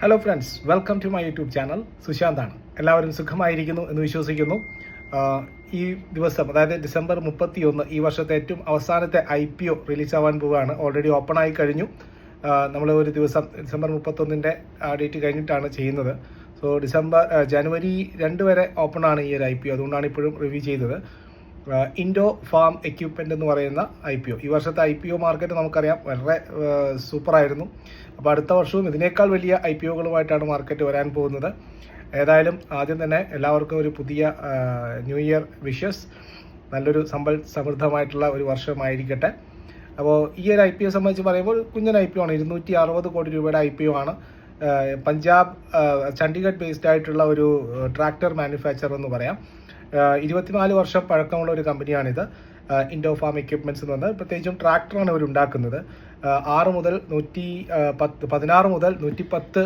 Hello friends welcome to my YouTube channel സുശാന്താണ് എല്ലാവരും സുഖമായിരിക്കുന്നു എന്ന് വിശ്വസിക്കുന്നു. ഈ ദിവസം അതായത് ഡിസംബർ മുപ്പത്തി ഒന്ന് ഈ വർഷത്തെ ഏറ്റവും അവസാനത്തെ ഐ പി ഒ റിലീസ് ആവാൻ പോവുകയാണ്. ഓൾറെഡി ഓപ്പൺ ആയി കഴിഞ്ഞു. നമ്മൾ ഒരു ദിവസം ഡിസംബർ മുപ്പത്തൊന്നിന്റെ ഡേറ്റ് കഴിഞ്ഞിട്ടാണ് ചെയ്യുന്നത്. സോ ഡിസംബർ ജനുവരി രണ്ട് വരെ ഓപ്പൺ ആണ് ഈ ഒരു ഐ പി ഒ. അതുകൊണ്ടാണ് ഇപ്പോഴും റിവ്യൂ ചെയ്തത്. ഇൻഡോ ഫാം എക്യുപ്മെന്റ് എന്ന് പറയുന്ന ഐ പി ഒ. ഈ വർഷത്തെ ഐ പി ഒ മാർക്കറ്റ് നമുക്കറിയാം വളരെ സൂപ്പറായിരുന്നു. അപ്പോൾ അടുത്ത വർഷവും ഇതിനേക്കാൾ വലിയ ഐ പി ഒകളുമായിട്ടാണ് മാർക്കറ്റ് വരാൻ പോകുന്നത്. ഏതായാലും ആദ്യം തന്നെ എല്ലാവർക്കും ഒരു പുതിയ ന്യൂ ഇയർ വിഷസ് നല്ലൊരു സമ്പൽ സമൃദ്ധമായിട്ടുള്ള ഒരു വർഷമായിരിക്കട്ടെ. അപ്പോൾ ഈ ഒരു ഐ പി ഒ സംബന്ധിച്ച് പറയുമ്പോൾ കുഞ്ഞൻ ഐ പി ഒ ആണ്. ഇരുന്നൂറ്റി അറുപത് കോടി രൂപയുടെ ഐ പി ഒ ആണ്. പഞ്ചാബ് ചണ്ഡീഗഡ് ബേസ്ഡ് ആയിട്ടുള്ള ഒരു ട്രാക്ടർ മാനുഫാക്ചർ എന്ന് പറയാം. ഇരുപത്തിനാല് വർഷം പഴക്കമുള്ള ഒരു കമ്പനിയാണിത്. ഇൻഡോ ഫാം എക്യുപ്മെന്റ്സ് എന്ന് പറഞ്ഞാൽ പ്രത്യേകിച്ചും ട്രാക്ടറാണ് അവർ ഉണ്ടാക്കുന്നത്. ആറ് മുതൽ നൂറ്റി പത്ത് പതിനാറ് മുതൽ നൂറ്റി പത്ത്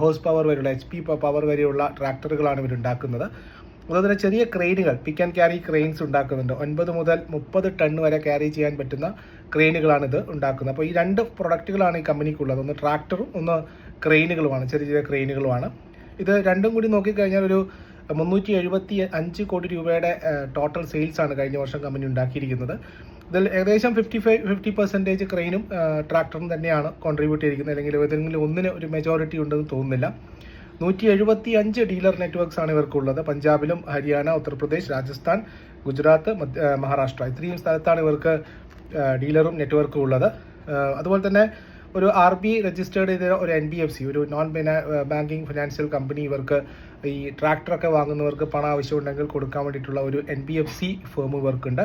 ഹോഴ്സ് പവർ വരെയുള്ള എച്ച് പി പവർ വരെയുള്ള ട്രാക്ടറുകളാണ് ഇവർ ഉണ്ടാക്കുന്നത്. അതുപോലെ തന്നെ ചെറിയ ക്രെയിനുകൾ പിക്ക് ആൻഡ് ക്യാരി ക്രെയിൻസ് ഉണ്ടാക്കുന്നുണ്ട്. ഒൻപത് മുതൽ മുപ്പത് ടൺ വരെ ക്യാരി ചെയ്യാൻ പറ്റുന്ന ക്രെയിനുകളാണ് ഇത് ഉണ്ടാക്കുന്നത്. അപ്പോൾ ഈ രണ്ട് പ്രൊഡക്റ്റുകളാണ് ഈ കമ്പനിക്കുള്ളത്. ഒന്ന് ട്രാക്ടറും ഒന്ന് ക്രെയിനുകളുമാണ് ചെറിയ ചെറിയ ക്രെയിനുകളുമാണ്. ഇത് രണ്ടും കൂടി നോക്കിക്കഴിഞ്ഞാൽ ഒരു മുന്നൂറ്റി എഴുപത്തി അഞ്ച് കോടി രൂപയുടെ ടോട്ടൽ സെയിൽസാണ് കഴിഞ്ഞ വർഷം കമ്പനി ഉണ്ടാക്കിയിരിക്കുന്നത്. ഇതിൽ ഏകദേശം ഫിഫ്റ്റി ഫൈവ് ഫിഫ്റ്റി പെർസെന്റേജ് ക്രെയിനും ട്രാക്ടറും തന്നെയാണ് കോൺട്രിബ്യൂട്ട് ചെയ്തിരിക്കുന്നത്. അല്ലെങ്കിൽ ഏതെങ്കിലും ഒന്നിന് ഒരു മെജോറിറ്റി ഉണ്ടെന്ന് തോന്നുന്നില്ല. നൂറ്റി എഴുപത്തി അഞ്ച് ഡീലർ നെറ്റ്വർക്ക്സ് ആണ് ഇവർക്കുള്ളത്. പഞ്ചാബിലും ഹരിയാന ഉത്തർപ്രദേശ് രാജസ്ഥാൻ ഗുജറാത്ത് മധ്യ- മഹാരാഷ്ട്ര. ഇത്രയും സ്ഥലത്താണ് ഇവർക്ക് ഡീലറും നെറ്റ്വർക്കും ഉള്ളത്. അതുപോലെ തന്നെ ഒരു ആർ ബി രജിസ്റ്റേർഡ് ചെയ്ത ഒരു എൻ ബി എഫ് സി ഒരു നോൺ ബാങ്കിങ് ഫിനാൻഷ്യൽ കമ്പനി ഇവർക്ക് ഈ ട്രാക്ടറൊക്കെ വാങ്ങുന്നവർക്ക് പണം ആവശ്യമുണ്ടെങ്കിൽ കൊടുക്കാൻ വേണ്ടിയിട്ടുള്ള ഒരു N B F C firm വർക്കുണ്ട്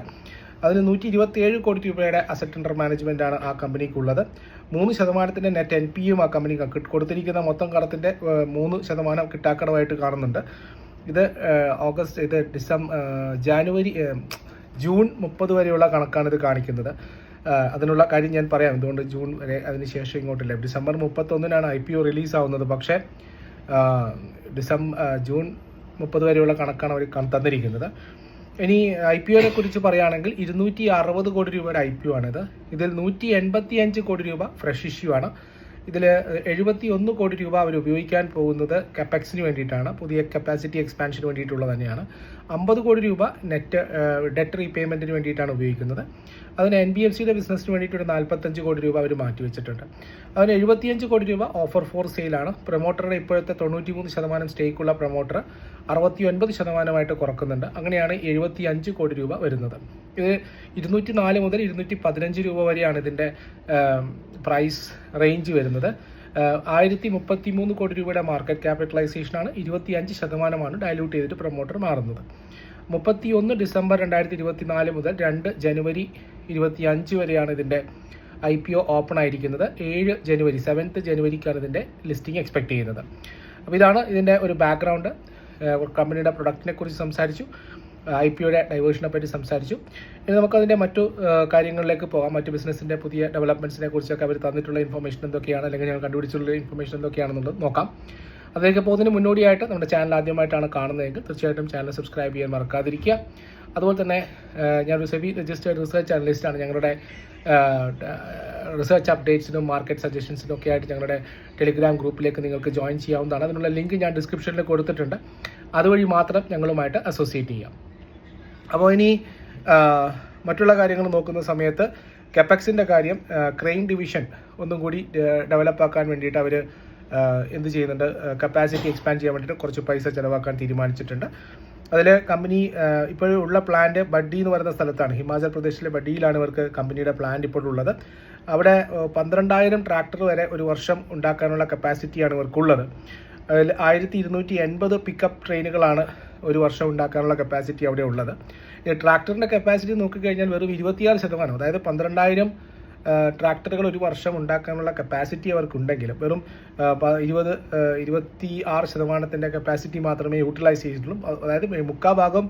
അതിന് നൂറ്റി ഇരുപത്തി ഏഴ് കോടി രൂപയുടെ അസറ്റ് അണ്ടർ മാനേജ്മെന്റ് ആണ് ആ കമ്പനിക്കുള്ളത് മൂന്ന് ശതമാനത്തിന്റെ നെറ്റ് എൻ പിയും ആ കമ്പനി കൊടുത്തിരിക്കുന്ന മൊത്തം കടത്തിന്റെ മൂന്ന് ശതമാനം കിട്ടാക്കടമായിട്ട് കാണുന്നുണ്ട്. ഇത് ഓഗസ്റ്റ് ഇത് ഡിസംബർ ജാനുവരി ജൂൺ മുപ്പത് വരെയുള്ള കണക്കാണ് ഇത് കാണിക്കുന്നത്. അതിനുള്ള കാര്യം ഞാൻ പറയാം. എന്തുകൊണ്ട് ജൂൺ വരെ അതിന് ശേഷം ഇങ്ങോട്ടില്ല. ഡിസംബർ മുപ്പത്തൊന്നിനാണ് ഐ പി ഒ റിലീസ് ആവുന്നത്. പക്ഷേ ഡിസംബർ ജൂൺ മുപ്പത് വരെയുള്ള കണക്കാണ് അവർ തന്നിരിക്കുന്നത്. ഇനി ഐ പി ഒനെ കുറിച്ച് പറയുകയാണെങ്കിൽ ഇരുന്നൂറ്റി അറുപത് കോടി രൂപയുടെ ഐ പി ഒ ആണിത്. ഇതിൽ നൂറ്റി എൺപത്തി അഞ്ച് കോടി രൂപ ഫ്രഷ് ഇഷ്യൂ ആണ്. ഇതിൽ എഴുപത്തി ഒന്ന് കോടി രൂപ അവർ ഉപയോഗിക്കാൻ പോകുന്നത് കപ്പാക്സിന് വേണ്ടിയിട്ടാണ്. പുതിയ കപ്പാസിറ്റി എക്സ്പാൻഷന് വേണ്ടിയിട്ടുള്ളത് തന്നെയാണ്. അമ്പത് കോടി രൂപ നെറ്റ് ഡെറ്റ് റീപേയ്മെന്റിന് വേണ്ടിയിട്ടാണ് ഉപയോഗിക്കുന്നത്. അതിന് എൻ ബി എഫ് സിയുടെ ബിസിനസ്സിന് വേണ്ടിയിട്ട് ഒരു നാൽപ്പത്തഞ്ച് കോടി രൂപ അവർ മാറ്റിവെച്ചിട്ടുണ്ട്. അതിന് എഴുപത്തിയഞ്ച് കോടി രൂപ ഓഫർ ഫോർ സെയിലാണ് പ്രൊമോട്ടറുടെ ഇപ്പോഴത്തെ തൊണ്ണൂറ്റി മൂന്ന് ശതമാനം സ്റ്റേക്കുള്ള പ്രൊമോട്ടർ അറുപത്തി ഒൻപത് ശതമാനമായിട്ട് കുറക്കുന്നുണ്ട്. അങ്ങനെയാണ് എഴുപത്തി അഞ്ച് കോടി രൂപ വരുന്നത്. ഇത് ഇരുന്നൂറ്റി നാല് മുതൽ ഇരുന്നൂറ്റി പതിനഞ്ച് രൂപ വരെയാണ് ഇതിന്റെ പ്രൈസ് റേഞ്ച് വരുന്നത്. ആയിരത്തി മുപ്പത്തി മൂന്ന് കോടി രൂപയുടെ മാർക്കറ്റ് ക്യാപിറ്റലൈസേഷനാണ് ഇരുപത്തി അഞ്ച് ശതമാനമാണ് ഡയലൂട്ട് ചെയ്തിട്ട് പ്രൊമോട്ടർ മാറുന്നത്. മുപ്പത്തി ഒന്ന് ഡിസംബർ രണ്ടായിരത്തി ഇരുപത്തി നാല് മുതൽ രണ്ട് ജനുവരി ഇരുപത്തി അഞ്ച് വരെയാണ് ഇതിന്റെ ഐ പി ഒ ഓപ്പൺ ആയിരിക്കുന്നത്. ഏഴ് ജനുവരി സെവൻത്ത് ജനുവരിക്കാണ് ഇതിന്റെ ലിസ്റ്റിംഗ് എക്സ്പെക്ട് ചെയ്യുന്നത്. അപ്പോൾ ഇതാണ് ഇതിന്റെ ഒരു ബാക്ക്ഗ്രൗണ്ട് കമ്പനിയുടെ പ്രൊഡക്റ്റിനെ കുറിച്ച് സംസാരിച്ചു. ഐ പി ഒയുടെ ഡൈവേഴ്ഷനെ പറ്റി സംസാരിച്ചു. ഇനി നമുക്കതിന്റെ മറ്റു കാര്യങ്ങളിലേക്ക് പോകാം. മറ്റു ബിസിനസ്സിന്റെ പുതിയ ഡെവലപ്മെന്റ്സിനെ കുറിച്ചൊക്കെ അവർ തന്നിട്ടുള്ള ഇൻഫർമേഷൻ എന്തൊക്കെയാണ് അല്ലെങ്കിൽ ഞങ്ങൾ കണ്ടുപിടിച്ചിട്ടുള്ള ഇൻഫർമേഷൻ എന്തൊക്കെയാണെന്നുള്ളത് നോക്കാം. അതിലേക്ക് പോകുന്നതിന് മുന്നോടിയായിട്ട് നമ്മുടെ ചാനൽ ആദ്യമായിട്ടാണ് കാണുന്നതെങ്കിൽ തീർച്ചയായിട്ടും ചാനൽ സബ്സ്ക്രൈബ് ചെയ്യാൻ മറക്കാതിരിക്കുക. അതുപോലെ തന്നെ ഞാനൊരു സെബി രജിസ്റ്റേഡ് റിസർച്ച് അനലിസ്റ്റാണ് ഞങ്ങളുടെ റിസർച്ച് അപ്ഡേറ്റ്സിനും മാർക്കറ്റ് സജഷൻസിനും ഒക്കെ ആയിട്ട് ഞങ്ങളുടെ ടെലിഗ്രാം ഗ്രൂപ്പിലേക്ക് നിങ്ങൾക്ക് ജോയിൻ ചെയ്യാവുന്നതാണ്. അതിനുള്ള ലിങ്ക് ഞാൻ ഡിസ്ക്രിപ്ഷനിൽ കൊടുത്തിട്ടുണ്ട്. അതുവഴി മാത്രം ഞങ്ങളുമായിട്ട് അസോസിയേറ്റ് ചെയ്യാം. അപ്പോൾ ഇനി മറ്റുള്ള കാര്യങ്ങൾ നോക്കുന്ന സമയത്ത് കെപ്പക്സിന്റെ കാര്യം ക്രെയിൻ ഡിവിഷൻ ഒന്നും കൂടി ഡെവലപ്പാക്കാൻ വേണ്ടിയിട്ട് അവർ എന്ത് ചെയ്യുന്നുണ്ട്? കപ്പാസിറ്റി എക്സ്പാൻഡ് ചെയ്യാൻ വേണ്ടിയിട്ട് കുറച്ച് പൈസ ചിലവാക്കാൻ തീരുമാനിച്ചിട്ടുണ്ട്. അതിൽ കമ്പനി ഇപ്പോഴുള്ള പ്ലാന്റ് ബഡ്ഡി എന്ന് പറയുന്ന സ്ഥലത്താണ്. ഹിമാചൽ പ്രദേശിലെ ബഡ്ഡിയിലാണ് ഇവർക്ക് കമ്പനിയുടെ പ്ലാന്റ് ഇപ്പോഴുള്ളത് അവിടെ പന്ത്രണ്ടായിരം ട്രാക്ടർ വരെ ഒരു വർഷം ഉണ്ടാക്കാനുള്ള കപ്പാസിറ്റിയാണ് ഇവർക്കുള്ളത്. അതിൽ ആയിരത്തി ഇരുന്നൂറ്റി എൺപത് പിക്കപ്പ് ട്രെയിനുകളാണ് ഒരു വർഷം ഉണ്ടാക്കാനുള്ള കപ്പാസിറ്റി അവിടെ ഉള്ളത്. ട്രാക്ടറിന്റെ കപ്പാസിറ്റി നോക്കിക്കഴിഞ്ഞാൽ വെറും ഇരുപത്തിയാറ് ശതമാനം അതായത് പന്ത്രണ്ടായിരം ട്രാക്ടറുകൾ ഒരു വർഷം ഉണ്ടാക്കാനുള്ള കപ്പാസിറ്റി അവർക്കുണ്ടെങ്കിലും വെറും ഇരുപത് ഇരുപത്തി ആറ് ശതമാനത്തിന്റെ കപ്പാസിറ്റി മാത്രമേ യൂട്ടിലൈസ് ചെയ്തിട്ടുള്ളൂ. അതായത് മുക്കാഭാഗം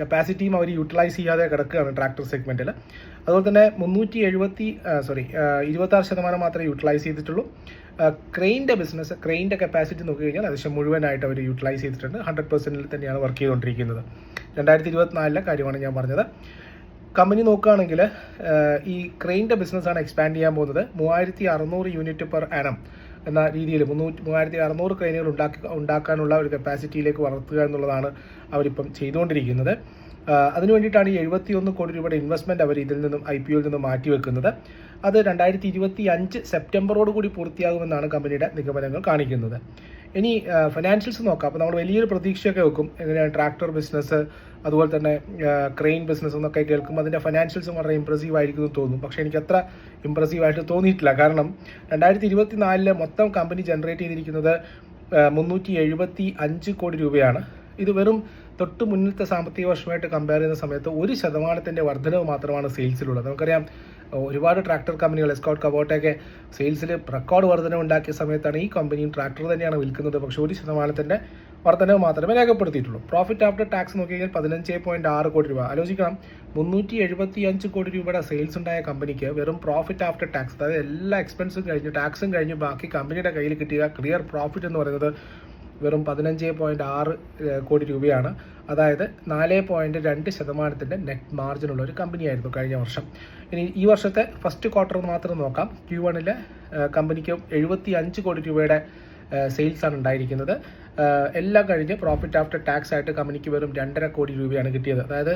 കപ്പാസിറ്റിയും അവർ യൂട്ടിലൈസ് ചെയ്യാതെ കിടക്കുകയാണ് ട്രാക്ടർ സെഗ്മെന്റിൽ അതുപോലെ തന്നെ മുന്നൂറ്റി എഴുപത്തി സോറി ഇരുപത്താറ് ശതമാനം മാത്രമേ യൂട്ടിലൈസ് ചെയ്തിട്ടുള്ളൂ. ക്രെയിന്റെ ബിസിനസ് ക്രെയിന്റെ കപ്പാസിറ്റി നോക്കി കഴിഞ്ഞാൽ ഏകദേശം മുഴുവനായിട്ട് അവർ യൂട്ടിലൈസ് ചെയ്തിട്ടുണ്ട്. ഹൺഡ്രഡ് പെർസെന്റിൽ തന്നെയാണ് വർക്ക് ചെയ്തുകൊണ്ടിരിക്കുന്നത്. രണ്ടായിരത്തി ഇരുപത്തിനാലിലെ കാര്യമാണ് ഞാൻ പറഞ്ഞത്. കമ്പനി നോക്കുകയാണെങ്കിൽ ഈ ക്രെയിന്റെ ബിസിനസ്സാണ് എക്സ്പാൻഡ് ചെയ്യാൻ പോകുന്നത്. മൂവായിരത്തി അറുന്നൂറ് യൂണിറ്റ് പെർ ആനം എന്ന രീതിയിൽ മുന്നൂറ്റി മൂവായിരത്തി അറുന്നൂറ് ക്രെയിനുകൾ ഉണ്ടാക്കി ഉണ്ടാക്കാനുള്ള ഒരു കപ്പാസിറ്റിയിലേക്ക് വളർത്തുക എന്നുള്ളതാണ് അവരിപ്പം ചെയ്തുകൊണ്ടിരിക്കുന്നത്. അതിനു വേണ്ടിയിട്ടാണ് ഈ എഴുപത്തിയൊന്ന് കോടി രൂപയുടെ ഇൻവെസ്റ്റ്മെന്റ് അവർ ഇതിൽ നിന്നും ഐ പി ഒയിൽ നിന്നും മാറ്റിവെക്കുന്നത്. അത് രണ്ടായിരത്തി ഇരുപത്തി അഞ്ച് സെപ്റ്റംബറോട് കൂടി പൂർത്തിയാകുമെന്നാണ് കമ്പനിയുടെ നിഗമനങ്ങൾ കാണിക്കുന്നത്. ഇനി ഫിനാൻഷ്യൽസ് നോക്കാം. അപ്പോൾ നമ്മൾ വലിയൊരു പ്രതീക്ഷയൊക്കെ വെക്കും. എങ്ങനെയാണ് ട്രാക്ടർ ബിസിനസ് അതുപോലെ തന്നെ ക്രെയിൻ ബിസിനസ് എന്നൊക്കെ കേൾക്കുമ്പോൾ അതിന്റെ ഫിനാൻഷ്യൽസും വളരെ ഇമ്പ്രസീവ് ആയിരിക്കും എന്ന് തോന്നും. പക്ഷേ എനിക്ക് അത്ര ഇമ്പ്രസീവ് ആയിട്ട് തോന്നിയിട്ടില്ല. കാരണം രണ്ടായിരത്തി ഇരുപത്തി നാലിൽ മൊത്തം കമ്പനി ജനറേറ്റ് ചെയ്തിരിക്കുന്നത് മുന്നൂറ്റി എഴുപത്തി അഞ്ച് കോടി രൂപയാണ്. ഇത് വെറും തൊട്ട് മുന്നിലത്തെ സാമ്പത്തിക വർഷമായിട്ട് കമ്പയർ ചെയ്യുന്ന സമയത്ത് ഒരു ശതമാനത്തിന്റെ വർധനവ് മാത്രമാണ് സെയിൽസിലുള്ളത്. നമുക്കറിയാം ഒരുപാട് ട്രാക്ടർ കമ്പനികൾ എസ്കോട്ട് കബോട്ടൊക്കെ സെയിൽസിൽ റെക്കോർഡ് വർധനവ് ഉണ്ടാക്കിയ സമയത്താണ് ഈ കമ്പനിയും ട്രാക്ടർ തന്നെയാണ് വിൽക്കുന്നത്. പക്ഷേ ഒരു ശതമാനത്തിന്റെ വർധനവ് മാത്രമേ രേഖപ്പെടുത്തിയിട്ടുള്ളൂ. പ്രോഫിറ്റ് ആഫ്റ്റർ ടാക്സ് നോക്കിക്കഴിഞ്ഞാൽ പതിനഞ്ച് പോയിന്റ് ആറ് കോടി രൂപ. ആലോചിക്കണം മുന്നൂറ്റി എഴുപത്തി അഞ്ച് കോടി രൂപയുടെ സെയിൽസ് ഉണ്ടായ കമ്പനിക്ക് വെറും പ്രോഫിറ്റ് ആഫ്റ്റർ ടാക്സ് അതായത് എല്ലാ എക്സ്പെൻസും കഴിഞ്ഞ് ടാക്സും കഴിഞ്ഞ് ബാക്കി കമ്പനിയുടെ കയ്യിൽ കിട്ടിയ ക്ലിയർ പ്രോഫിറ്റ് എന്ന് പറയുന്നത് വെറും പതിനഞ്ച് പോയിന്റ് ആറ് കോടി രൂപയാണ്. അതായത് നാല് പോയിന്റ് രണ്ട് ശതമാനത്തിന്റെ നെറ്റ് മാർജിനുള്ള ഒരു കമ്പനിയായിരുന്നു കഴിഞ്ഞ വർഷം. ഇനി ഈ വർഷത്തെ ഫസ്റ്റ് ക്വാർട്ടർ മാത്രം നോക്കാം. ക്യൂ വണ്ണിൽ കമ്പനിക്ക് എഴുപത്തി അഞ്ച് കോടി രൂപയുടെ സെയിൽസ് ആണ് ഉണ്ടായിരിക്കുന്നത്. എല്ലാം കഴിഞ്ഞ് പ്രോഫിറ്റ് ആഫ്റ്റർ ടാക്സ് ആയിട്ട് കമ്പനിക്ക് വെറും രണ്ടര കോടി രൂപയാണ് കിട്ടിയത്. അതായത്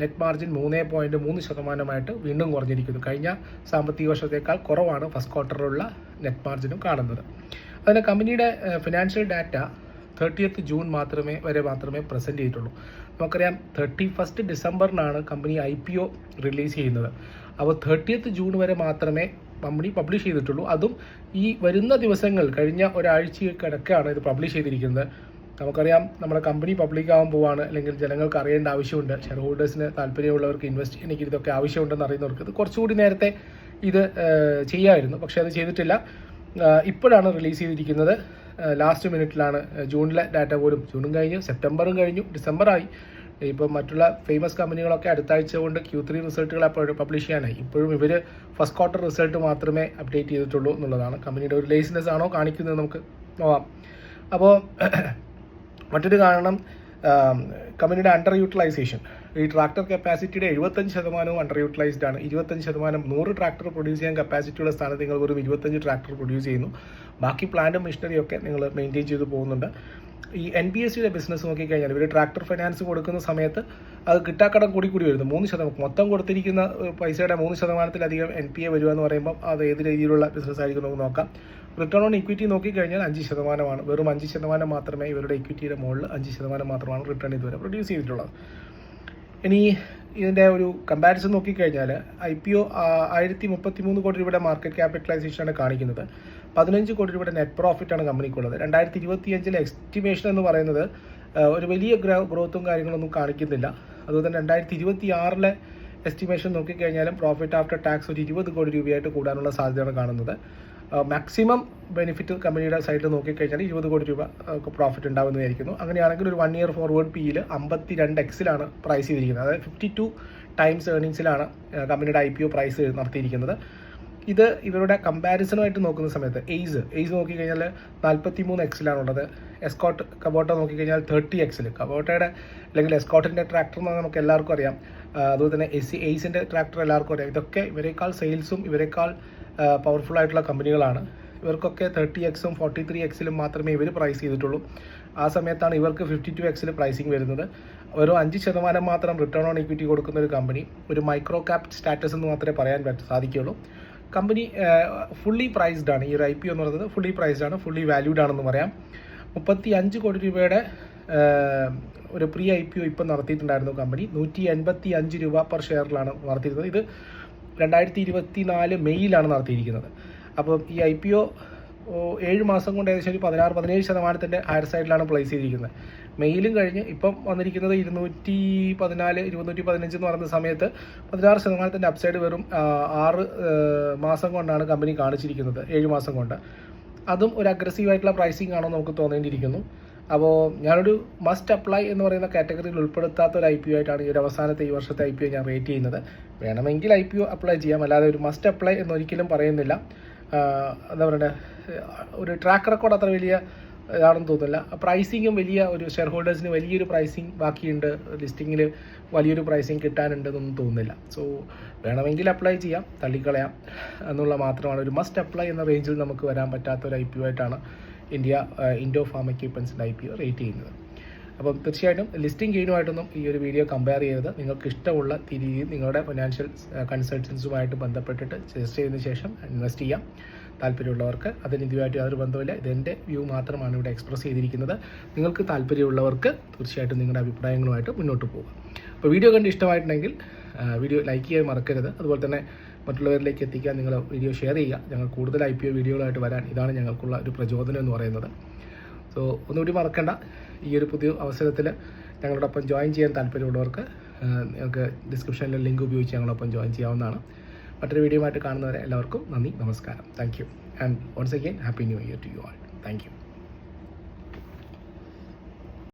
നെറ്റ് മാർജിൻ മൂന്ന് പോയിന്റ് മൂന്ന് ശതമാനമായിട്ട് വീണ്ടും കുറഞ്ഞിരിക്കുന്നു. കഴിഞ്ഞ സാമ്പത്തിക വർഷത്തേക്കാൾ കുറവാണ് ഫസ്റ്റ് ക്വാർട്ടറിലുള്ള നെറ്റ് മാർജിനും കാണുന്നത്. അതിന് കമ്പനിയുടെ ഫിനാൻഷ്യൽ ഡാറ്റ തേർട്ടിയത്ത് ജൂൺ മാത്രമേ വരെ മാത്രമേ പ്രസന്റ് ചെയ്തിട്ടുള്ളൂ. നമുക്കറിയാം thirty first ഡിസംബറിനാണ് company I P O release ചെയ്യുന്നത്. അപ്പോൾ തേർട്ടിയത്ത് ജൂൺ വരെ മാത്രമേ കമ്പനി പബ്ലിഷ് ചെയ്തിട്ടുള്ളൂ. അതും ഈ വരുന്ന ദിവസങ്ങൾ കഴിഞ്ഞ ഒരാഴ്ചക്കിടക്കാണ് ഇത് പബ്ലിഷ് ചെയ്തിരിക്കുന്നത്. നമുക്കറിയാം നമ്മുടെ കമ്പനി പബ്ലിക് ആകാൻ പോവാണ്. അല്ലെങ്കിൽ ജനങ്ങൾക്ക് അറിയേണ്ട ആവശ്യമുണ്ട്. ഷെയർ ഹോൾഡേഴ്സിന് താല്പര്യമുള്ളവർക്ക് ഇൻവെസ്റ്റ് എനിക്ക് ഇതൊക്കെ ആവശ്യമുണ്ടെന്ന് അറിയുന്നവർക്ക് ഇത് കുറച്ചുകൂടി നേരത്തെ ഇത് ചെയ്യാമായിരുന്നു പക്ഷേ അത് ചെയ്തിട്ടില്ല. ഇപ്പോഴാണ് റിലീസ് ചെയ്തിരിക്കുന്നത്. ലാസ്റ്റ് മിനിറ്റിലാണ് ജൂണിലെ ഡാറ്റ പോലും. ജൂണും കഴിഞ്ഞു സെപ്റ്റംബറും കഴിഞ്ഞു ഡിസംബറായി. ഇപ്പോൾ മറ്റുള്ള ഫേമസ് കമ്പനികളൊക്കെ അടുത്താഴ്ച കൊണ്ട് ക്യൂ ത്രീ റിസൾട്ടുകൾ പബ്ലിഷ് ചെയ്യാനായി. ഇപ്പോഴും ഇവർ ഫസ്റ്റ് ക്വാർട്ടർ റിസൾട്ട് മാത്രമേ അപ്ഡേറ്റ് ചെയ്തിട്ടുള്ളൂ എന്നുള്ളതാണ്. കമ്പനിയുടെ ഒരു ലേസിനെസ് ആണോ കാണിക്കുന്നത് നമുക്ക് നോക്കാം. അപ്പോൾ മറ്റൊരു കാരണം കമ്പനിയുടെ അണ്ടർ യൂട്ടിലൈസേഷൻ ഈ ട്രാക്ടർ കപ്പാസിറ്റിയുടെ എഴുപത്തഞ്ച് ശതമാനവും അണ്ടർ യൂട്ടിലൈസ്ഡ് ആണ്. ഇരുപത്തഞ്ച് ശതമാനം നൂറ് ട്രാക്ടർ പ്രൊഡ്യൂസ് ചെയ്യാൻ കപ്പാസിറ്റിയുള്ള സ്ഥാനത്ത് നിങ്ങൾ വെറും ഇരുപത്തഞ്ച് ട്രാക്ടർ പ്രൊഡ്യൂസ് ചെയ്യുന്നു. ബാക്കി പ്ലാന്റും മെഷീനറിയൊക്കെ നിങ്ങൾ മെയിന്റെയിൻ ചെയ്ത് പോകുന്നുണ്ട്. ഈ എൻ ബി എസ് സിയുടെ ബിസിനസ് നോക്കിക്കഴിഞ്ഞാൽ ഇവർ ട്രാക്ടർ ഫൈനാൻസ് കൊടുക്കുന്ന സമയത്ത് അത് കിട്ടാക്കടം കൂടി കൂടി വരുന്നു. മൂന്ന് ശതമാനം മൊത്തം കൊടുത്തിരിക്കുന്ന പൈസയുടെ മൂന്ന് ശതമാനത്തിലധികം എൻ പി എ വരിക എന്ന് പറയുമ്പോൾ അത് ഏത് രീതിയിലുള്ള ബിസിനസ് ആയിരിക്കും നമുക്ക് നോക്കാം. റിട്ടേൺ ഓൺ ഇക്വിറ്റി നോക്കിക്കഴിഞ്ഞാൽ അഞ്ച് ശതമാനമാണ്. വെറും അഞ്ച് ശതമാനം മാത്രമേ ഇവരുടെ ഇക്വിറ്റിയുടെ മുകളിൽ അഞ്ച് ശതമാനം മാത്രമാണ് റിട്ടേൺ ഇതുവരെ പ്രൊഡ്യൂസ് ചെയ്തിട്ടുള്ളത്. ഇനി ഇതിന്റെ ഒരു കമ്പാരിസൺ നോക്കിക്കഴിഞ്ഞാൽ ഐ പി ഒ ആയിരത്തി മുപ്പത്തി മൂന്ന് കോടി രൂപയുടെ മാർക്കറ്റ് ക്യാപിറ്റലൈസേഷനാണ് കാണിക്കുന്നത്. പതിനഞ്ച് കോടി രൂപയുടെ നെറ്റ് പ്രോഫിറ്റാണ് കമ്പനിക്കുള്ളത്. രണ്ടായിരത്തി ഇരുപത്തി അഞ്ചിലെ എസ്റ്റിമേഷൻ എന്ന് പറയുന്നത് ഒരു വലിയ ഗ്രോത്തും കാര്യങ്ങളൊന്നും കാണിക്കുന്നില്ല. അതുപോലെ തന്നെ രണ്ടായിരത്തി ഇരുപത്തി ആറിലെ എസ്റ്റിമേഷൻ നോക്കിക്കഴിഞ്ഞാലും പ്രോഫിറ്റ് ആഫ്റ്റർ ടാക്സ് ഒരു ഇരുപത് കോടി രൂപയായിട്ട് കൂടാനുള്ള സാധ്യതയാണ് കാണുന്നത്. മാക്സിമം ബെനിഫിറ്റ് കമ്പനിയുടെ സൈഡിൽ നോക്കിക്കഴിഞ്ഞാൽ ഇരുപത് കോടി രൂപ പ്രോഫിറ്റ് ഉണ്ടാവുന്നതായിരിക്കുന്നു. അങ്ങനെയാണെങ്കിൽ ഒരു വൺ ഇയർ ഫോർവേഡ് പിയിൽ അമ്പത്തി രണ്ട് എക്സിലാണ് പ്രൈസ് ചെയ്തിരിക്കുന്നത്. അതായത് ഫിഫ്റ്റി ടു ടൈംസ് ഏർണിങ്സിലാണ് കമ്പനിയുടെ ഐ പി ഒ പ്രൈസ് നടത്തിയിരിക്കുന്നത്. ഇത് ഇവരുടെ കമ്പാരിസണുമായിട്ട് നോക്കുന്ന സമയത്ത് എയ്സ് എയ്സ് നോക്കിക്കഴിഞ്ഞാൽ നാൽപ്പത്തി മൂന്ന് എക്സിലാണുള്ളത് എസ്കോട്ട് കബോട്ട നോക്കിക്കഴിഞ്ഞാൽ തേർട്ടി എക്സിൽ കബോട്ടയുടെ അല്ലെങ്കിൽ എസ്കോട്ടിന്റെ ട്രാക്ടർ എന്ന് നമുക്ക് എല്ലാവർക്കും അറിയാം. അതുപോലെ തന്നെ എസ് സി എയ്സിന്റെ ട്രാക്ടർ എല്ലാവർക്കും അറിയാം. ഇതൊക്കെ ഇവരെക്കാൾ സെയിൽസും ഇവരെക്കാൾ പവർഫുൾ ആയിട്ടുള്ള കമ്പനികളാണ്. ഇവർക്കൊക്കെ തേർട്ടി എക്സും ഫോർട്ടി ത്രീ എക്സിലും മാത്രമേ ഇവർ പ്രൈസ് ചെയ്തിട്ടുള്ളൂ. ആ സമയത്താണ് ഇവർക്ക് ഫിഫ്റ്റി ടു എക്സിൽ പ്രൈസിങ് വരുന്നത്. ഒരു അഞ്ച് ശതമാനം മാത്രം റിട്ടേൺ ഓൺ ഇക്വിറ്റി കൊടുക്കുന്ന ഒരു കമ്പനി. ഒരു മൈക്രോ ക്യാപ് സ്റ്റാറ്റസ് എന്ന് മാത്രമേ പറയാൻ സാധിക്കുകയുള്ളൂ. കമ്പനി ഫുള്ളി പ്രൈസ്ഡ് ആണ്. ഈ ഒരു ഐ പി എന്ന് പറയുന്നത് ഫുള്ളി പ്രൈസ്ഡ് ആണ് ഫുള്ളി വാല്യൂഡ് ആണെന്ന് പറയാം. മുപ്പത്തി അഞ്ച് കോടി രൂപയുടെ ഒരു പ്രീ ഐ പി ഒ ഇപ്പം നടത്തിയിട്ടുണ്ടായിരുന്നു കമ്പനി. നൂറ്റി എൺപത്തി അഞ്ച് രൂപ പെർ ഷെയറിലാണ് നടത്തിയിരുന്നത്. ഇത് രണ്ടായിരത്തി ഇരുപത്തി നാല് മെയ്യിലാണ് നടത്തിയിരിക്കുന്നത്. അപ്പം ഈ ഐ പി ഒ ഏഴ് മാസം കൊണ്ട് ഏകദേശം ഒരു പതിനാറ് പതിനേഴ് ശതമാനത്തിന്റെ ഹയർ സൈഡിലാണ് പ്ലേസ് ചെയ്തിരിക്കുന്നത്. മെയിലും കഴിഞ്ഞ് ഇപ്പം വന്നിരിക്കുന്നത് ഇരുന്നൂറ്റി പതിനാല് ഇരുന്നൂറ്റി പതിനഞ്ച് എന്ന് പറയുന്ന സമയത്ത് പതിനാറ് ശതമാനത്തിന്റെ അപ്സൈഡ് വെറും ആറ് മാസം കൊണ്ടാണ് കമ്പനി കാണിച്ചിരിക്കുന്നത്. ഏഴ് മാസം കൊണ്ട്. അതും ഒരു അഗ്രസീവ് ആയിട്ടുള്ള പ്രൈസിംഗ് ആണോ നമുക്ക് തോന്നേണ്ടിയിരിക്കുന്നു. അപ്പോൾ ഞാനൊരു മസ്റ്റ് അപ്ലൈ എന്ന് പറയുന്ന കാറ്റഗറിയിൽ ഉൾപ്പെടുത്താത്ത ഒരു ഐ പി ഒ ആയിട്ടാണ് ഈ ഒരു അവസാനത്തെ ഈ വർഷത്തെ ഐ പി ഒ ഞാൻ റേറ്റ് ചെയ്യുന്നത്. വേണമെങ്കിൽ ഐ പി ഒ അപ്ലൈ ചെയ്യാം. അല്ലാതെ ഒരു മസ്റ്റ് അപ്ലൈ എന്നൊരിക്കലും പറയുന്നില്ല. എന്താ പറയുക ഒരു ട്രാക്ക് റെക്കോർഡ് അത്ര വലിയ ഇതാണെന്ന് തോന്നുന്നില്ല. പ്രൈസിങ്ങും വലിയ ഒരു ഷെയർ ഹോൾഡേഴ്സിന് വലിയൊരു പ്രൈസിങ് ബാക്കിയുണ്ട്. ലിസ്റ്റിങ്ങിൽ വലിയൊരു പ്രൈസിങ് കിട്ടാനുണ്ടെന്നൊന്നും തോന്നുന്നില്ല. സോ വേണമെങ്കിൽ അപ്ലൈ ചെയ്യാം തള്ളിക്കളയാം എന്നുള്ള മാത്രമാണ്. ഒരു മസ്റ്റ് അപ്ലൈ എന്ന റേഞ്ചിൽ നമുക്ക് വരാൻ പറ്റാത്ത ഒരു ഐ പി ഒ ആയിട്ടാണ് ഇന്ത്യ ഇൻഡോ ഫാം എക്യുപ്മെൻസിന്റെ ഐ പി ഒ റേറ്റ് ചെയ്യുന്നത്. അപ്പം തീർച്ചയായിട്ടും ലിസ്റ്റിംഗ് ഗെയിനുമായിട്ടൊന്നും ഈ ഒരു വീഡിയോ കമ്പയർ ചെയ്യരുത്. നിങ്ങൾക്ക് ഇഷ്ടമുള്ള രീതിയിൽ നിങ്ങളുടെ ഫിനാൻഷ്യൽ കൺസൾട്ടൻസുമായിട്ട് ബന്ധപ്പെട്ടിട്ട് രജിസ്റ്റർ ചെയ്തതിന് ശേഷം ഇൻവെസ്റ്റ് ചെയ്യാം. താല്പര്യമുള്ളവർക്ക് അതിന് ഇതുമായിട്ട് യാതൊരു ബന്ധമില്ല ഇതെന്റെ വ്യൂ മാത്രമാണ് ഇവിടെ എക്സ്പ്രസ് ചെയ്തിരിക്കുന്നത്. നിങ്ങൾക്ക് താല്പര്യമുള്ളവർക്ക് തീർച്ചയായിട്ടും നിങ്ങളുടെ അഭിപ്രായങ്ങളുമായിട്ട് മുന്നോട്ട് പോകുക അപ്പോൾ വീഡിയോ കണ്ട് ഇഷ്ടമായിട്ടുണ്ടെങ്കിൽ വീഡിയോ ലൈക്ക് ചെയ്യാൻ മറക്കരുത്. അതുപോലെ തന്നെ മറ്റുള്ളവരിലേക്ക് എത്തിക്കാൻ നിങ്ങൾ വീഡിയോ ഷെയർ ചെയ്യുക. ഞങ്ങൾ കൂടുതൽ ഐ പി ഒ വീഡിയോകളായിട്ട് വരാൻ ഇതാണ് ഞങ്ങൾക്കുള്ള ഒരു പ്രചോദനം എന്ന് പറയുന്നത്. സോ ഒന്നുകൂടി മറക്കണ്ട. ഈ ഒരു പുതിയ അവസരത്തിൽ ഞങ്ങളോടൊപ്പം ജോയിൻ ചെയ്യാൻ താല്പര്യമുള്ളവർക്ക് നിങ്ങൾക്ക് ഡിസ്ക്രിപ്ഷനിലെ ലിങ്ക് ഉപയോഗിച്ച് ഞങ്ങളോടൊപ്പം ജോയിൻ ചെയ്യാവുന്നതാണ്. മറ്റൊരു വീഡിയോ ആയിട്ട് കാണുന്നവരെ എല്ലാവർക്കും നന്ദി നമസ്കാരം. Thank you and once again happy new year to you all thank you